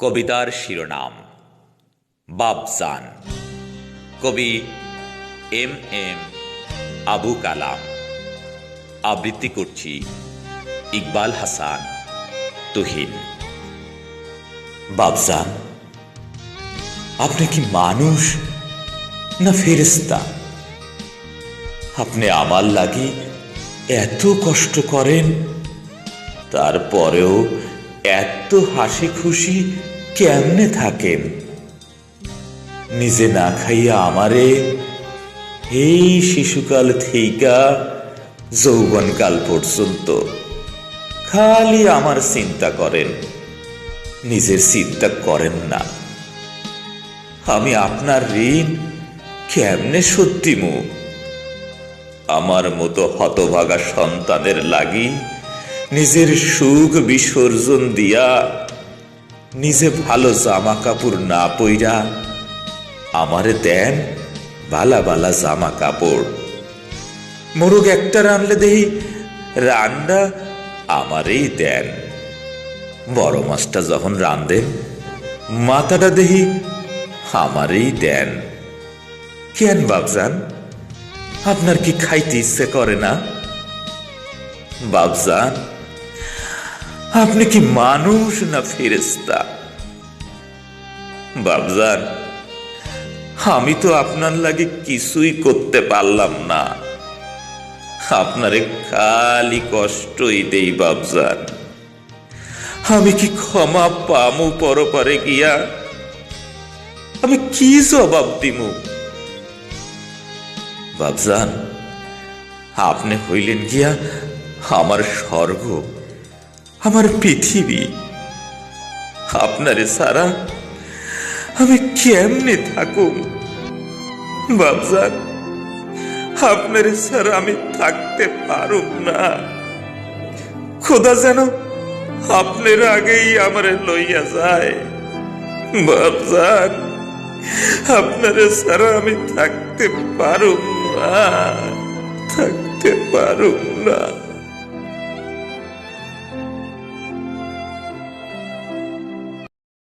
কবিতার শিরোনাম। বাবজান কবি এম এম আবু কালাম। আবৃত্তি করছি ইকবাল হাসান, তুহিন। বাবজান আপনি কি মানুষ না ফেরেস্তা আপনি আমার লাগি এত কষ্ট করেন, তারপরেও এত হাসি খুশি কেমনে থাকেন? নিজে না খাইয়া আমারে এই শিশুকাল থেইকা যৌবনকাল পর্যন্ত খালি আমার চিন্তা করেন, নিজের চিন্তা করেন না। আমি আপনার ঋণ কেমনে সত্যি মুখ আমার মতো হতভাগা সন্তানের লাগি নিজের সুখ বিসর্জন দিয়া নিজে ভালো জামা কাপড় না পইরা আমারে দেন বালা বালা জামা কাপড় মোরগ একটা রানলে দেহি, রান্না আমারেই দেন। বড় মাছটা যখন রান্ধেন মাথাটা দেহি আমারেই দেন। কেন বাবজান আপনার কি খাইতে ইচ্ছে করে না? বাবজান আপনি কি মানুষ না ফেরেস্তা বাবজান আমি তো আপনার লাগে কিছুই করতে পারলাম না। আপনারে খালি কষ্টই দেই বাবজান আমি কি ক্ষমা পামু পরপারে গিয়া? আমি কি জবাব দিমু? বাবজান আপনি হইলেন গিয়া আমার স্বর্গ। আমার পৃথিবী। আপনারে সারা আমি কেমনে থাকুম? বাবজান আপনারে সারা আমি থাকতে পারুম না। খোদা যেন আপনার আগেই আমারে লইয়া যায়। বাবজান আপনারে সারা আমি থাকতে পারুম না, থাকতে পারুম না।